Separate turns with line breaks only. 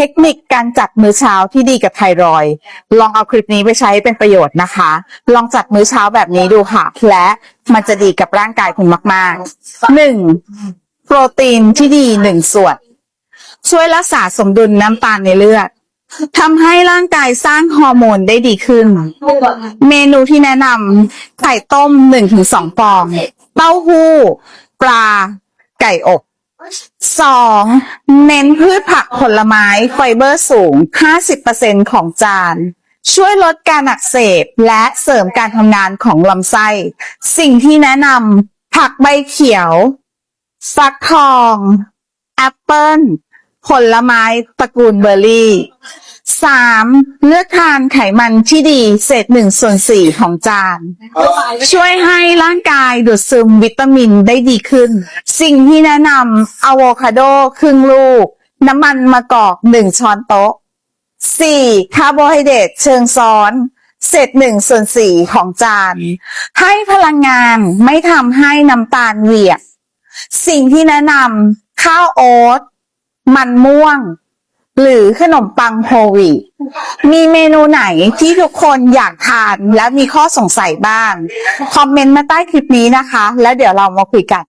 ทคนิคการจัดมื้อเช้าที่ดีกับไทรอยด์ลองเอาคลิปนี้ไปใช้เป็นประโยชน์นะคะ ลองจัดมื้อเช้าแบบนี้ดูค่ะ และมันจะดีกับร่างกายคุณมากๆหนึ่งโปรตีนที่ดีหนึ่งส่วน ช่วยรักษาสมดุลน้ำตาลในเลือดทำให้ร่างกายสร้างฮอร์โมนได้ดีขึ้น เมนูที่แนะนำไข่ต้มหนึ่งถึงสองฟอง เต้าหู้ ปลา ไก่อบ สองเน้นพืชผักผลไม้ไฟเบอร์สูง 50%ของจาน ช่วยลดการอักเสบและเสริมการทำงานของลำไส้ สิ่งที่แนะนำผักใบเขียว ฟักทอง แอปเปิลผลไม้ตระกูลเบอร์รี่สามเลือกทานไขมันที่ดีเศษหนึ่งส่วนสี่ของจาน ช่วยให้ร่างกาย ดูดซึมวิตามินได้ดีขึ้น สิ่งที่แนะนำอะโวคาโดครึ่งลูก น้ำมันมะกอกหนึ่งช้อนโต๊ะสี่คาร์โบไฮเดรตเชิงซ้อนเศษหนึ่งส่วนสี่ของจาน ให้พลังงานไม่ทำให้น้ำตาลเหวียดสิ่งที่แนะนำข้าวโอ๊ตมันม่วง หรือขนมปังโฮลวีตมีเมนูไหนที่ทุกคนอยากทานและมีข้อสงสัยบ้าง คอมเมนต์มาใต้คลิปนี้นะคะ แล้วเดี๋ยวเรามาคุยกัน